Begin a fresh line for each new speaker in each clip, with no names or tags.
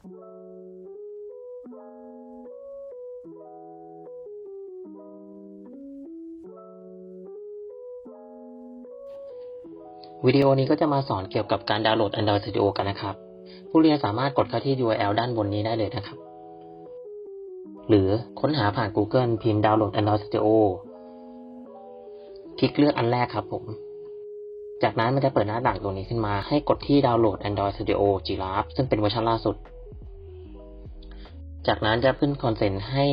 วิดีโอนี้ก็จะมาสอนเกี่ยวกับการดาวน์โหลด Android Studio กันนะครับ ผู้เรียนสามารถกดเข้าที่ URL ด้านบนนี้ได้เลยนะครับ หรือค้นหาผ่าน Google พิมพ์ดาวน์โหลด Android Studio คลิกเลือกอันแรกครับผม จากนั้นมันจะเปิดหน้าต่างตรงนี้ขึ้นมาให้กดที่ดาวน์โหลด Android Studio Giraffe ซึ่งเป็นเวอร์ชันล่าสุด จากนั้นจะขึ้นคอนเซนต์ให้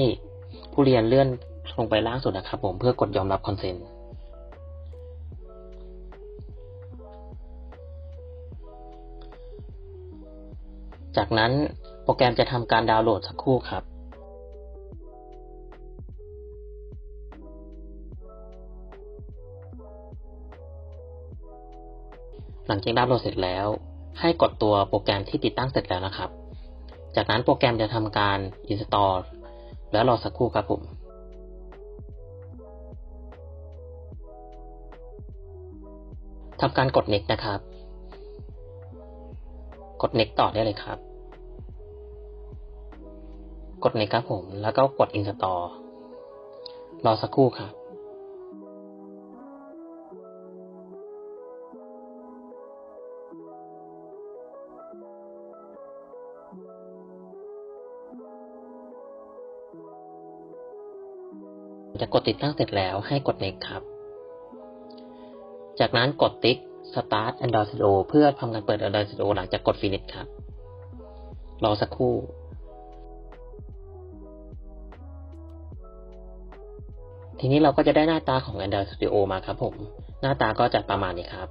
ผู้เรียนเลื่อนลงไปล่างสุดนะครับผมเพื่อกดยอมรับคอนเซนต์จากนั้นโปรแกรมจะทำการดาวน์โหลดสักครู่ครับ หลังจากดาวน์โหลดเสร็จแล้ว ให้กดตัวโปรแกรมที่ติดตั้งเสร็จแล้วนะครับ จากนั้นโปรแกรมจะทำการ install แล้วรอสักครู่ครับผมทำการกด next นะครับ กด next ต่อได้เลยครับ กด next ครับผม แล้วก็กด install รอสักครู่ครับ จะกดติดตั้งเสร็จแล้วให้กด next ครับ จากนั้นกดติ๊ก start Android Studio เพื่อทำการเปิด Android Studio หลังจากกด finish ครับ รอสักครู่ ทีนี้เราก็จะได้หน้าตาของ Android Studio มาครับผม หน้าตาก็จะประมาณนี้ครับ